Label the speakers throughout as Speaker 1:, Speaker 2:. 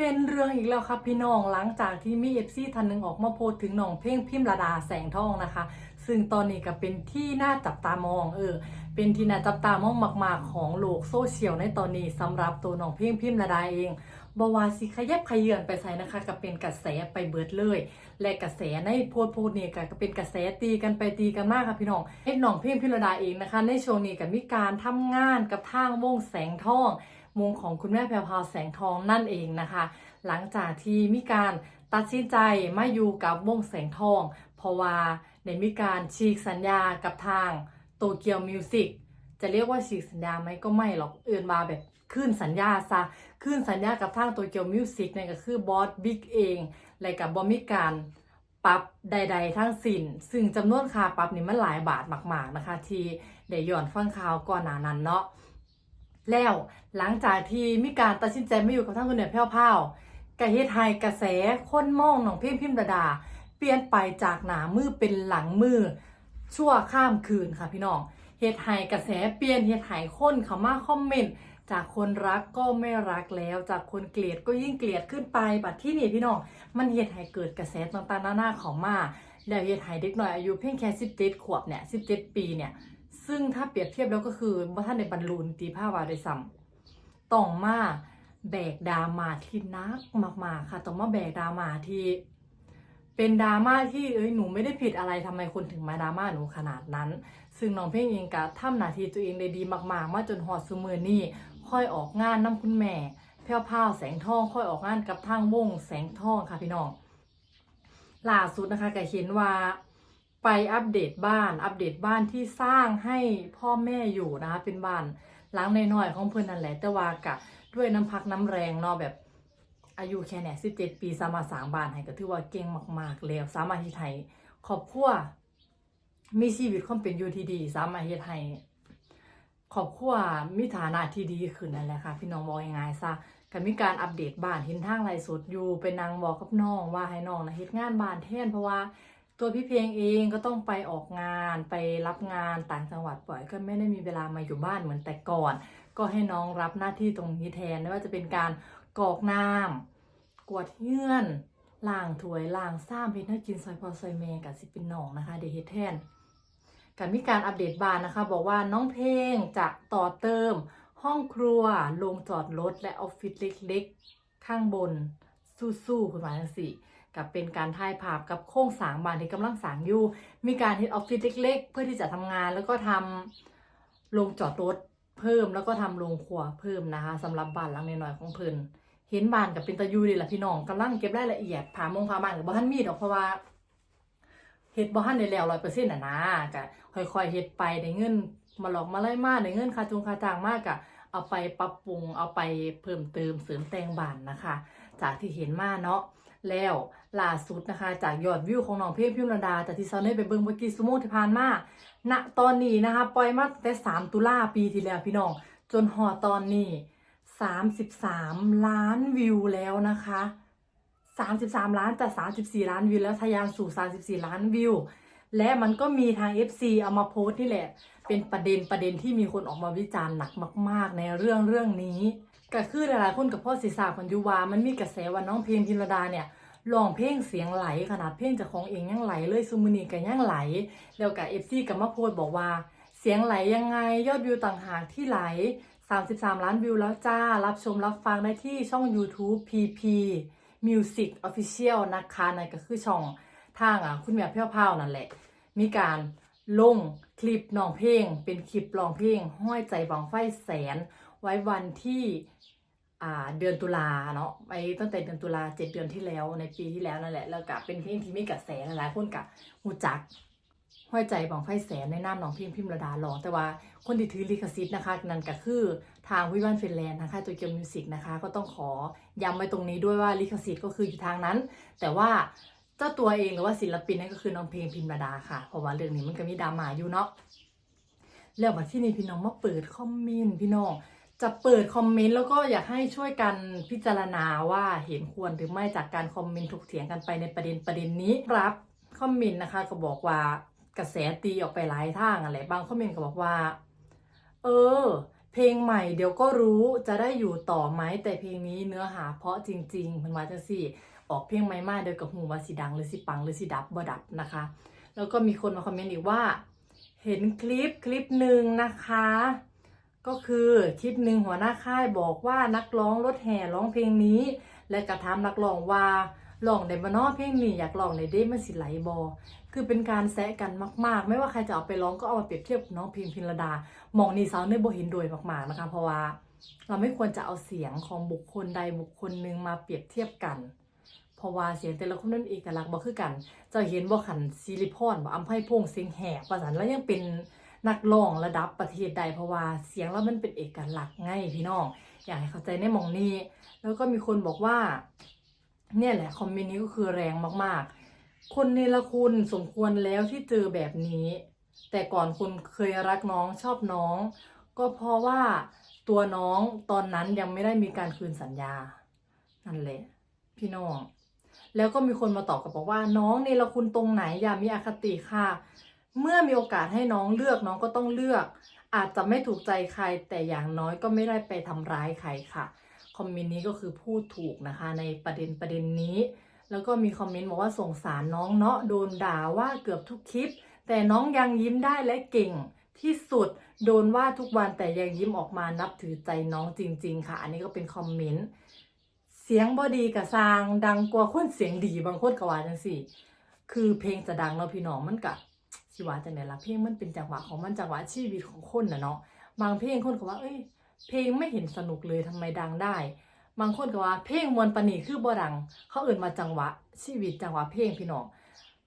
Speaker 1: เป็นเรื่องอีกแล้วครับพี่น้องหลังจากที่มีเอฟซีท่านหนึ่งออกมาโพสถึงน้องเพ่งพิมระดาแสงทองนะคะ ซึ่งตอนนี้ก็เป็นที่น่าจับตามองเออเป็นที่น่าจับตามองมาก ๆ ของโลกโซเชียลในตอนนี้สำหรับตัวน้องเพ่งพิมระดาเองบวาสิขยับขยื่นไปใส่นะคะก็เป็นกระแสไปเบิดเลย และกระแสในโพสต์โพนี่ก็เป็นกระแสตีกันไปตีกันมากค่ะพี่น้องเอ็ดน้องเพ่งพิมระดาเองนะคะ ในช่วงนี้ก็มีการทำงานกับทางวงแสงทอง วงของคุณแม่แพรวแสงทองนั่นเองนะคะ หลังจากที่มีการตัดสินใจมาอยู่กับวงแสงทอง เพราะว่าได้มีการฉีกสัญญากับทางโตเกียวมิวสิกจะเรียกว่าฉีกสัญญาไหมก็ไม่หรอกเอื่นมาแบบขึ้นสัญญาซะขึ้นสัญญากับทางโตเกียวมิวสิกเนี่ยก็คือบอสบิ๊กเองและกับบอมีการปรับใด ๆ ทั้งสิ้น ซึ่งจำนวนค่าปรับนี่มันหลายบาทมาก ๆ นะคะ ที่ได้ย้อนฟังข่าวก่อนหน้านั้นเนาะ แล้วหลังจากที่มีการตัดสินใจไม่อยู่กับท่านคุณเหนือแพ้วพรากระเฮ็ดให้กระแสคนมองหนองเพ่งพิมพ์ระดา เปลี่ยนไปจากหนามือเป็นหลังมือ ชั่วข้ามคืนค่ะพี่น้องเฮ็ดให้กระแสเปลี่ยนเฮ็ดให้คนเขามาคอมเมนต์จากคนรักก็ไม่รักแล้ว จากคนเกลียดก็ยิ่งเกลียดขึ้นไปบัดที่นี่พี่น้องมันเฮ็ดให้เกิดกระแสต่างๆนานาเข้ามาแล้วเฮ็ดให้เด็กน้อยอายุเพียงแค่17ขวบเนี่ย17 ปีเนี่ย ซึ่งถ้าเปรียบเทียบแล้วก็คือว่าท่านในบรรลุนิติภาวะได้ซ้ำต้องมาแบกดราม่าที่นักมากๆค่ะต้องมาแบกดราม่าที่ เป็นดราม่าที่เอ้ยหนูไม่ได้ผิดอะไรทำไมคนถึงมาดราม่าหนูขนาดนั้น ซึ่งน้องเพ่งเองก็ทำหนาทีตัวเองได้ดีมากๆมาจนหอดซูมือนี่ค่อยออกงานน้ำคุณแม่แพ้วพาวแสงทองค่อยออกงานกับทางวงแสงทองค่ะพี่น้องล่าสุดนะคะก็เห็นว่า ไปอัปเดตบ้าน อัปเดตบ้านที่สร้างให้พ่อแม่อยู่นะคะเป็นบ้านหลังน้อยๆของเพื่อนนั่นแหละแต่ว่ากะด้วยน้ำพักน้ำแรงเนาะแบบอายุแค่เนี่ยสิบเจ็ดปีสามารถสร้างบ้านให้ก็ถือว่าเก่งมาก ๆ แล้ว สามารถที่ไทยครอบครัวมีชีวิตความเป็นอยู่ที่ดี สามารถเฮ็ดให้ครอบครัวมีฐานะที่ดีขึ้นนั่นแหละค่ะ พี่น้องบอกง่ายๆซะก็มีการอัปเดตบ้านเห็นทางไลฟ์สดอยู่ไปนางบอกกับน้องว่าให้น้องนะเฮ็ดงานบ้านแทนเพราะว่า ตัวพี่เพลงเองก็ต้องไปออกงานไปรับงานต่างจังหวัดบ่อยก็ไม่ได้มีเวลามาอยู่บ้านเหมือนแต่ก่อน ก็ให้น้องรับหน้าที่ตรงนี้แทนไม่ว่าจะเป็นการกรอกน้ำกวาดเงื่อนล้างถ้วยล้างซ้ำเพ็ดให้กินซอยพอซอยเมกับสิเป็นน้องนะคะเดยวเฮ็ดแทนการมีการอัปเดตบ้านนะคะ บอกว่าน้องเพลงจะต่อเติม ห้องครัวโรงจอดรถและออฟฟิศเล็กๆ ข้างบนสู้ๆคุณหมายจังสิ กับเป็นการถ่ายภาพกับโครงสร้างบ้านที่กำลังสร้างอยู่ มีการเฮ็ดออฟฟิศเล็ก ๆ เพื่อที่จะทำงานแล้วก็ทำโรงจอดรถเพิ่มแล้วก็ทำโรงครัวเพิ่มนะคะสำหรับบ้านหลังน้อยๆของเพิ่นเห็นบ้านกับเป็นตะยูดีละพี่น้องกำลังเก็บรายละเอียดผ่ามงผ่าบ้านกับบ่ทันมีดอกเพราะว่าเฮ็ดบ่ทันได้แล้ว100%น่ะนะก็ค่อยๆเฮ็ดไปได้เงินมาหลอกมาไล่มาได้เงินค่าจงค่าจ้างมากอะเอาไปปรับปรุงเอาไปเพิ่มเติมเสริมแต่งบ้านนะคะ จากที่เห็นมาเนาะ แล้วล่าสุดนะคะ จากยอดวิวของน้องเพลงพิมรดาจากที่ซาเน่ไปเบิ่งเมื่อกี้สมมุติที่ผ่านมาณตอนนี้นะคะ ปล่อยมาแต่3ตุลาปีที่แล้วพี่น้อง จนหอตอนนี้33ล้านวิวแล้วนะคะ33ล้านจาก34ล้านวิวแล้วทะยานสู่34ล้านวิว และมันก็มีทาง FC เอามาโพสต์นี่แหละ เป็นประเด็นประเด็นที่มีคนออกมาวิจารณ์หนักมาก ๆ ในเรื่องเรื่องนี้ ก็คือหลายๆคนกับพ่อศีรษะพันยุวามันมีกระแสว่าน้องเพลงพิมรดาเนี่ยร้องเพลงเสียงไหลขนาดเพลงจากของเองยังไหลเลยซูมือนีกันยังไหล แล้วกับเอฟซีกับมาโพสต์บอกว่า เสียงไหลยังไงยอดวิวต่างหากที่ไหล 33 ล้านวิวแล้วจ้า รับชมรับฟังได้ที่ช่อง YouTube PP Music Official นะคะนั่นก็คือช่องทางอะคุณแม่เพี้ยวพาวนั่นแหละ มีการลงคลิปน้องเพลง เป็นคลิปร้องเพลง ห้อยใจบังไฟแสน ไว้วันที่ เดือนตุลาเนาะไปตั้งแต่เดือนตุลาเจ็ดเดือนที่แล้วในปีที่แล้วนั่นแหละแล้วก็เป็นเพลงที่มีกระแสหลายๆคนกับหูจักห้อยใจบังไฟแสนในน้ำน้องพิมพิมระดาหลอง แต่ว่าคนที่ถือลิขสิทธิ์นะคะ นั่นก็คือทางวิวันฟินแลนด์นะคะตัวเกียวมิวสิกนะคะ ก็ต้องขอย้ำไว้ตรงนี้ด้วยว่าลิขสิทธิ์ก็คืออยู่ทางนั้น แต่ว่าเจ้าตัวเองหรือว่าศิลปินนั่นก็คือน้องเพลงพิมระดาค่ะ เพราะว่าเรื่องนี้มันก็มีดราม่าอยู่เนาะแล้วมาที่นี่พี่น้องมาเปิดคอมเมนต์พี่น้อง จะเปิดคอมเมนต์แล้วก็อยากให้ช่วยกันพิจารณาว่าเห็นควรหรือไม่จากการคอมเมนต์ถกเถียงกันไปในประเด็นประเด็นนี้รับคอมเมนต์นะคะก็บอกว่ากระแสตีออกไปหลายทางอะไรบางคอมเมนต์ก็บอกว่า เออ เพลงใหม่เดี๋ยวก็รู้จะได้อยู่ต่อไหมแต่เพลงนี้เนื้อหาเพราะจริงๆมันมาจังสี่ออกเพลงใหม่มาเดียวกับหูว่าสิดังหรือสิปังหรือสิดับบ่ดับนะคะ แล้วก็มีคนมาคอมเมนต์อีกว่า เห็นคลิปคลิปหนึ่งนะคะ ก็คือคลิปหนึ่งหัวหน้าค่ายบอกว่านักร้องรถแห่ร้องเพลงนี้ และกระทำนักร้องว่าร้องได้บ่เนอเพลงนี้อยากร้องในเด้มันสิไหลบอ คือเป็นการแซะกันมากๆ ไม่ว่าใครจะเอาไปร้องก็เอามาเปรียบเทียบกับน้องพิมพิมรดามองนี่สาวเนยบ่เห็นโดยมากๆนะคะ เพราะว่าเราไม่ควรจะเอาเสียงของบุคคลใดบุคคลหนึ่งมาเปรียบเทียบกัน เพราะว่าเสียงแต่ละคนนั้นเอกลักษณ์บ่คือกัน จะเห็นบ่ขันซิลิพอนบ่อัมไพพงเสียงแหบประสานแล้วยังเป็น นักร้องระดับประเทศใดเพราะว่าเสียงแล้วมันเป็นเอกลักษณ์ไงพี่น้อง อยากให้เข้าใจในมองนี้ แล้วก็มีคนบอกว่า เนี่ยแหละคอมเมนต์นี้ก็คือแรงมากๆ คนเนรคุณสมควรแล้วที่เจอแบบนี้ แต่ก่อนคุณเคยรักน้องชอบน้อง ก็เพราะว่าตัวน้องตอนนั้นยังไม่ได้มีการคืนสัญญา นั่นแหละ พี่น้อง แล้วก็มีคนมาตอบกับบอกว่า น้องเนรคุณตรงไหนอย่ามีอคติค่ะ เมื่อมีโอกาสให้น้องเลือกน้องก็ต้องเลือก อาจจะไม่ถูกใจใครแต่อย่างน้อยก็ไม่ได้ไปทำร้ายใครค่ะ คอมเมนต์นี้ก็คือพูดถูกนะคะ ในประเด็นประเด็นนี้ แล้วก็มีคอมเมนต์บอกว่าสงสารน้องเนาะโดนด่าว่าเกือบทุกคลิป แต่น้องยังยิ้มได้และเก่งที่สุดโดนว่าทุกวันแต่ยังยิ้มออกมานับถือใจน้องจริง ๆ ค่ะ อันนี้ก็เป็นคอมเมนต์เสียงบอดีกับซางดังกว่าคนเสียงดีบางคนกว่าจังสิคือเพลงจะดังเนาะพี่น้องมันกะ สิว่าจังไดล่ะเพลงมันเป็นจังหวะของมันจังหวะชีวิตของคนน่ะเนาะบางเพลงคนก็ว่าเอ้ยเพลงไม่เห็นสนุกเลยทำไมดังได้ บางคนก็ว่าเพลงมวลปณีคือบ่ดัง เขาเอื่นมาจังหวะชีวิตจังหวะเพลงพี่น้อง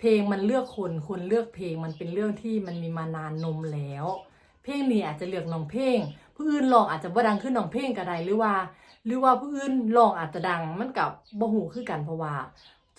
Speaker 1: เพลงมันเลือกคนคนเลือกเพลงมันเป็นเรื่องที่มันมีมานานนมแล้ว เพลงนี้อาจจะเลือกน้องเพลง ผู้อื่นลองอาจจะบ่ดังขึ้นน้องเพลงก็ได้หรือว่า หรือว่าผู้อื่นลองอาจจะดังมันกับบ่หูคือกันเพราะว่า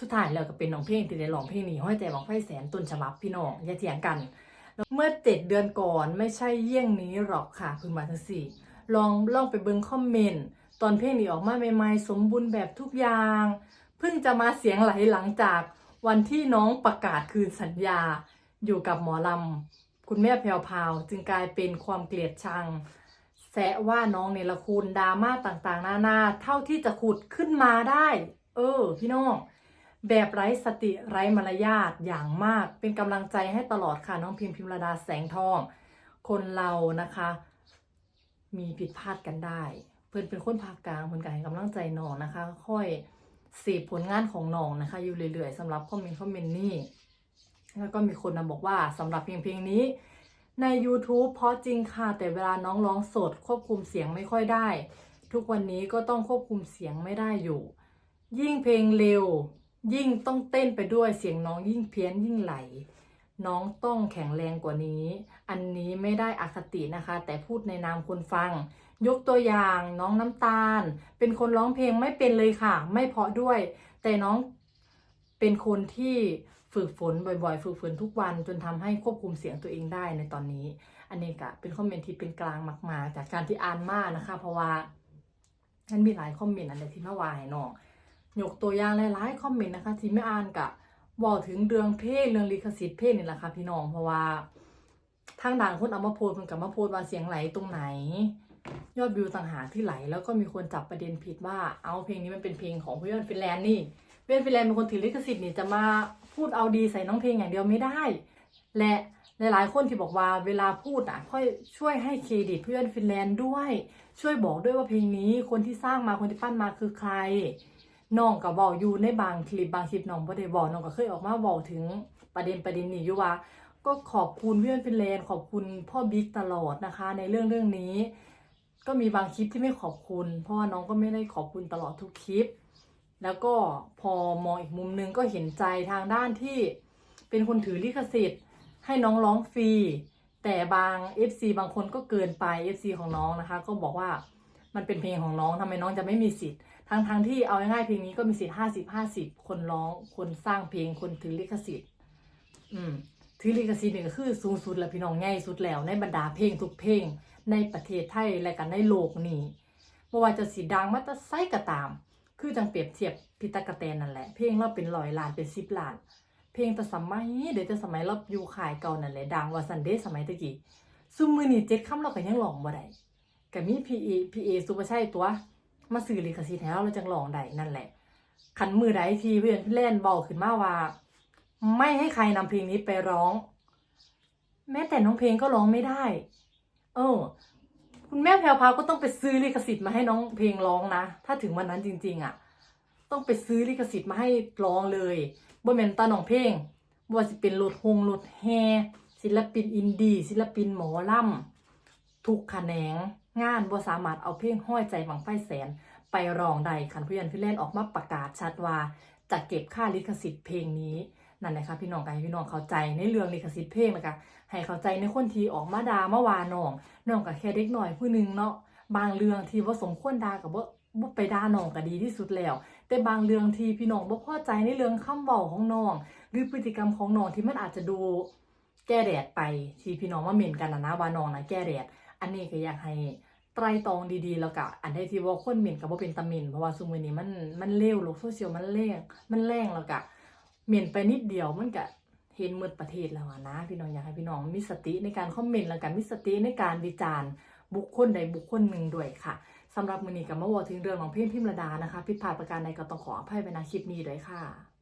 Speaker 1: สุดท้ายแล้วก็เป็นน้องเพลงที่ได้ร้องเพลงนี้ห้อยใจบังไฟแสนต้นฉบับพี่น้องอย่าเถียงกันเมื่อเจ็ดเดือนก่อนไม่ใช่เยี่ยงนี้หรอกค่ะคุณมาทั้งสี่ลองลองไปเบิ่งคอมเมนต์ตอนเพลงนี้ออกมาใหม่ๆสมบูรณ์แบบทุกอย่าง เพิ่งจะมาเสียงไหลหลังจากวันที่น้องประกาศคืนสัญญา อยู่กับหมอลำคุณแม่แพวพาวจึงกลายเป็นความเกลียดชังแซะว่าน้องเนรคุณดราม่าต่างๆ นานาเท่าที่จะขุดขึ้นมาได้ เออ พี่น้อง แบบไร้สติไร้มารยาทอย่างมากเป็นกำลังใจให้ตลอดค่ะน้องพิมพิมระดาแสงทอง คนเรานะคะ มีผิดพลาดกันได้ เพื่อนเป็นคนภาคกลางเพื่อนก็ให้กำลังใจน้องนะคะ ค่อยสีผลงานของน้องนะคะ อยู่เรื่อยๆสำหรับคอมเมนต์คอมเมนต์นี่แล้วก็มีคนมาบอกว่าสำหรับเพลงเพลงนี้ใน YouTube เพราะจริงค่ะ แต่เวลาน้องร้องสด ควบคุมเสียงไม่ค่อยได้ ทุกวันนี้ก็ต้องควบคุมเสียงไม่ได้อยู่ ยิ่งเพลงเร็ว ยิ่งต้องเต้นไปด้วยเสียงน้องยิ่งเพี้ยนยิ่งไหล น้องต้องแข็งแรงกว่านี้ อันนี้ไม่ได้อคตินะคะ แต่พูดในนามคนฟัง ยกตัวอย่างน้องน้ำตาล เป็นคนร้องเพลงไม่เป็นเลยค่ะ ไม่เพาะด้วย แต่น้องเป็นคนที่ฝึกฝนบ่อยๆ ฝึกฝนทุกวันจนทำให้ควบคุมเสียงตัวเองได้ในตอนนี้ อันนี้ก็เป็นคอมเมนต์ที่เป็นกลางมากๆ จากการที่อ่านมานะคะ เพราะว่ามันมีหลายคอมเมนต์อันใดที่มาวายน้อง ยกตัวอย่างหลายๆคอมเมนต์นะคะที่ไม่อ่านกะบอกถึงเรื่องเพศเรื่องลิขสิทธิ์เพศนี่แหละค่ะพี่น้องเพราะว่า ทางด่านคนเอามาโพสมันกับมาโพสว่าเสียงไหลตรงไหน ยอดวิวต่างหากที่ไหล แล้วก็มีคนจับประเด็นผิดว่าเอาเพลงนี้มันเป็นเพลงของเพื่อนฟินแลนด์นี่เพื่อนฟินแลนด์เป็นคนถือลิขสิทธิ์นี่จะมาพูดเอาดีใส่น้องเพลงอย่างเดียวไม่ได้ และหลายๆคนที่บอกว่าเวลาพูดอะค่อยช่วยให้เครดิตเพื่อนฟินแลนด์ด้วย ช่วยบอกด้วยว่าเพลงนี้คนที่สร้างมาคนที่ปั้นมาคือใคร น้องกับบอกอยู่ในบางคลิปบางคลิปน้องบ่ได้บอกน้องก็เคยออกมาบอกถึงประเด็นประเด็นนี้อยู่ว่า ก็ขอบคุณเพื่อนฟินแลนด์ขอบคุณพ่อบิ๊กตลอดนะคะ ในเรื่องเรื่องนี้ ก็มีบางคลิปที่ไม่ขอบคุณ เพราะว่าน้องก็ไม่ได้ขอบคุณตลอดทุกคลิป แล้วก็พอมองอีกมุมนึงก็เห็นใจทางด้านที่เป็นคนถือลิขสิทธิ์ ให้น้องร้องฟรีแต่บาง FC บางคนก็เกินไป FC ของน้องนะคะ ก็บอกว่ามันเป็นเพลงของน้องทำไมน้องจะไม่มีสิทธิ์ ทั้งทงๆที่เอาง่ายๆเพลงนี้ก็มีสิทธิ์ห้าสิบห้าสิบคนร้อง คนสร้างเพลงคนถือลิขสิทธิ์ อืมถือลิขสิทธิ์นี่ก็คือสูงสุดแล้วพี่น้องง่ายสุดแล้ว ในบรรดาเพลงทุกเพลงในประเทศไทยและกันในโลกนี้ไม่ว่าจะสีดังมาแตะไซก็ตาม คือจังเปรียบเทียบพิตากะแตนนั่นแหละ เพลงเราเป็นร้อยล้านเป็นสิบล้าน เพลงแต่สมัยเดี๋ยวจะสมัยเราอยู่ขายเก่านั่นแหละดังว่าซันเดย์สมัยตะกี้ซุมมือนี่เจ็ดคำเราก็ยังร้องบ่ได้ก็มีพีเอพีเอสุภาชัยตัว มาซื้อลิขสิทธิ์ให้เราเราจังลองได้นั่นแหละขันมือใดทีเพื่อนเล่นเบาขึ้นมาว่า ไม่ให้ใครนำเพลงนี้ไปร้อง แม้แต่น้องเพลงก็ร้องไม่ได้ เออ คุณแม่แพรวพราก็ต้องไปซื้อลิขสิทธิ์มาให้น้องเพลงร้องนะ ถ้าถึงวันนั้นจริง ๆอะ ต้องไปซื้อลิขสิทธิ์มาให้ร้องเลยบ่แม่นตาน้องเพลงบ่สิเป็นรถฮงรถแฮศิลปินอินดี้ศิลปินหมอลำทุกแขนง งานบ่สามารถเอาเพลงห้อยใจบังไฟแสน ไปรองได้คันผู้ยันพี่เล่นออกมาประกาศชัดว่าจะเก็บค่าลิขสิทธิ์เพลงนี้นั่นแหละค่ะพี่น้องกันพี่น้องเข้าใจในเรื่องลิขสิทธิ์เพลงนะคะให้เข้าใจในคนที่ออกมาด่ามาว่าน้องน้องก็แค่เด็กหน่อยผู้หนึงเนาะบางเรื่องที่ว่าสมควรด่ากับว่าบ่ไปด่าน้องก็ดีที่สุดแล้ว แต่บางเรื่องที่พี่น้องบ่พอใจในเรื่องคำเว้าของน้อง หรือพฤติกรรมของน้องที่มันอาจจะดูแก้แดดไปที่พี่น้องมาเหม่นกันนะนะว่าน้องนะแก้แดด อันนี้ก็อยากให้ไตรตรองดีๆ แล้วก็อันใดที่ว่าคนเม่นกับว่าเป็นตาเม่นเพราะว่าซุมือนี้มันมันเลวโลกโซเชียลมันแรงมันแรงแล้วก็เม่นไปนิดเดียวมันก็เห็นหมดประเทศแล้วนะพี่น้องอยากให้พี่น้องมีสติในการคอมเมนต์แล้วก็มีสติในการวิจารณ์ บุคคลใดบุคคลหนึ่งด้วยค่ะสำหรับมือนี้ก็มาเว่าถึงเรื่องของเพลงพิมระดานะคะ ผิดพลาดประการใดก็ต้องขออภัยไปณคลิปนี้ด้วยค่ะ